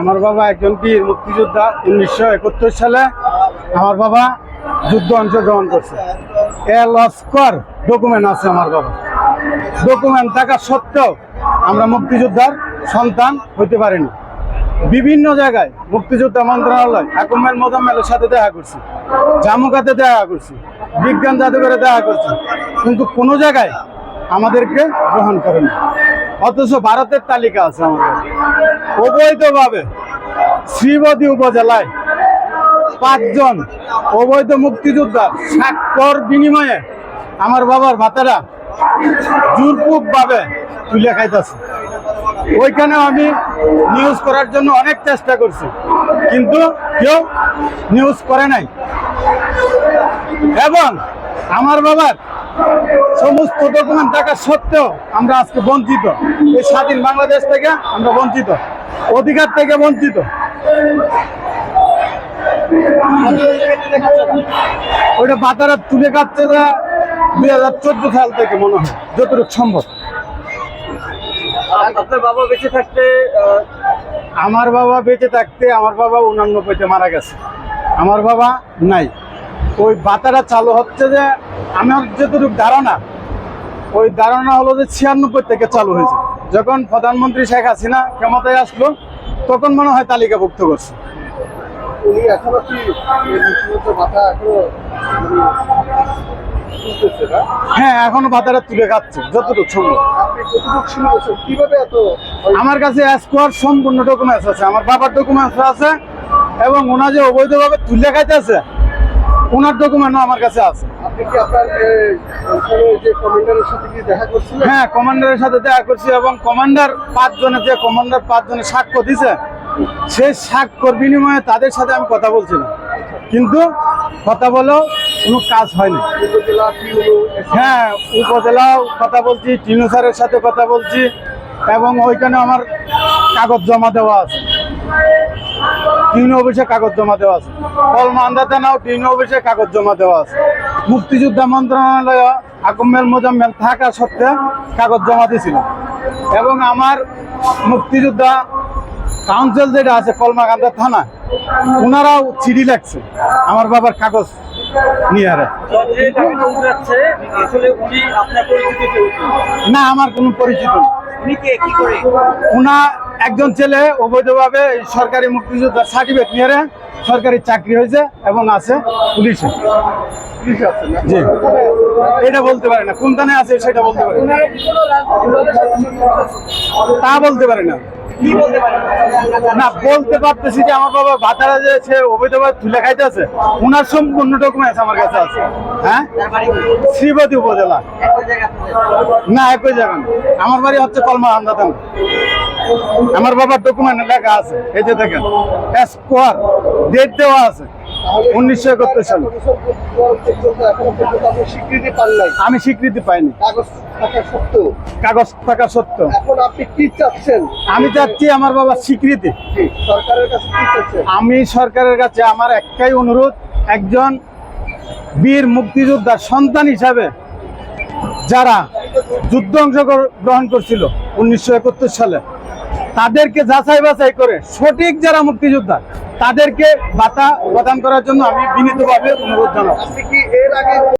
আমার বাবা একজন বীর মুক্তিযোদ্ধা উনিশশো একাত্তর সালে আমার বাবা যুদ্ধ অংশগ্রহণ করছে। এ লস্কর ডকুমেন্ট আছে আমার বাবা ডকুমেন্ট থাকা সত্ত্বেও আমরা মুক্তিযোদ্ধার সন্তান হইতে পারিনি। বিভিন্ন জায়গায় মুক্তিযোদ্ধা মন্ত্রণালয় হাকুমের মোজাম্মেলের সাথে দেখা করছি, জামুকাতে দেখা করছি, বিজ্ঞান জাদুঘরে দেখা করছি, কিন্তু কোনো জায়গায় আমাদেরকে গ্রহণ করেনি। অথচ ভারতের তালিকা আছে আমাদের। অবৈধভাবে শ্রীবতী উপজেলায় পাঁচজন অবৈধ মুক্তিযোদ্ধা স্বাক্ষর বিনিময়ে আমার বাবার ভাতারা জোরপূর্ব ভাবে তুলে খাইতেছে। ওইখানেও আমি নিউজ করার জন্য অনেক চেষ্টা করছি, কিন্তু কেউ নিউজ করে নাই। এবং আমার বাবার সমস্ত ডকুমেন্ট থাকা সত্ত্বেও আমরা আজকে বঞ্চিত। এই স্বাধীন বাংলাদেশ থেকে আমরা বঞ্চিত। অধিকার থেকে বঞ্চিত। ওইটা বাতারা তুলে কাটছে না দুই হাজার চোদ্দ সাল থেকে মনে হয় যতটুকু সম্ভব। আপনার বাবা বেঁচে থাকতে আমার বাবা বেঁচে থাকতে আমার বাবা উনানব্বইতে মারা গেছে। আমার বাবা নাই। ওই বাতাটা চালু হচ্ছে যে আমার যতটুকু ধারণা ওই ধারণা হলো যে ছিয়ানব্বই থেকে চালু হয়েছে। যখন প্রধানমন্ত্রী শেখ হাসিনা ক্ষমতায় আসলো তখন মনে হয় তালিকাভুক্ত করছে। হ্যাঁ এখনও বাতাটা তুলে খাচ্ছে যতটুকু সম্ভব। আমার কাছে স্কোয়ার সম্পূর্ণ ডকুমেন্টস আছে। আমার বাবার ডকুমেন্টস আছে এবং ওনা যে অবৈধভাবে তুলে খাইতেছে ওনার ডকুমেন্টও আমার কাছে আছে। হ্যাঁ কমান্ডারের সাথে দেখা করছি এবং কমান্ডার পাঁচজনের যে কমান্ডার পাঁচজনের সাক্ষ্য দিছে সেই সাক্ষ্যর বিনিময়ে তাদের সাথে আমি কথা বলছিলাম। কিন্তু কথা বলেও কোনো কাজ হয়নি। হ্যাঁ উপজেলাও কথা বলছি টিনু স্যারের সাথে কথা বলছি এবং ওইখানে আমার কাগজ জমা দেওয়া আছে। টিনু অফিসে কাগজ জমা দেওয়া আছে। কলমান্দা থানাও টিনু অফিসে কাগজ জমা দেওয়া আছে। মুক্তিযোদ্ধা মন্ত্রণালয় আকম্মেল মোজাম্মেল থাকা সত্ত্বে কাগজ জমা দিয়েছিল এবং আমার মুক্তিযোদ্ধা কাউন্সিল যেটা আছে কলমাকান্দা থানা ওনারাও চিঠি লাগছে আমার বাবার কাগজ নিয়ে আরে। না আমার কোনো পরিচিত উনা একজন ছেলে অবৈধভাবে এই সরকারি মুক্তিযোদ্ধার সার্টিফিকেট নিয়ে সরকারি চাকরি হয়েছে এবং আছে পুলিশে। জি। এটা বলতে পারে না। কোন থানে আছে সেটা বলতে পারে। তা বলতে পারে না। না? বলতে পারতেছি যে আমার বাবা ভাতারা যে সে অবৈধভাবে তুলে খাইতেছে ওনার সম্পূর্ণ ডকুমেন্টস আমার কাছে আছে। হ্যাঁ? শ্রীপতি উপজেলা? না একই জায়গা আমার বাড়ি হচ্ছে কলমা আন্দাতান আমার বাবার ডকুমেন্ট লেখা আছে, এই যে দেখেন স্কোয়ার ডেট দেওয়া আছে, উনিশশো একাত্তর সালে। আমি স্বীকৃতি পাইনি। কাগজ থাকা আমি চাচ্ছি আমার স্বীকৃতি। আমি সরকারের কাছে আমার একটাই অনুরোধ, একজন বীর মুক্তিযোদ্ধার সন্তান হিসাবে যারা যুদ্ধ অংশগ্রহণ করছিল উনিশশো একাত্তর সালে তাদেরকে যাচাই বাছাই করে সঠিক যারা মুক্তিযোদ্ধা, তাদেরকে বাতা প্রদান করার জন্য আমি বিনীতভাবে অনুরোধ আগে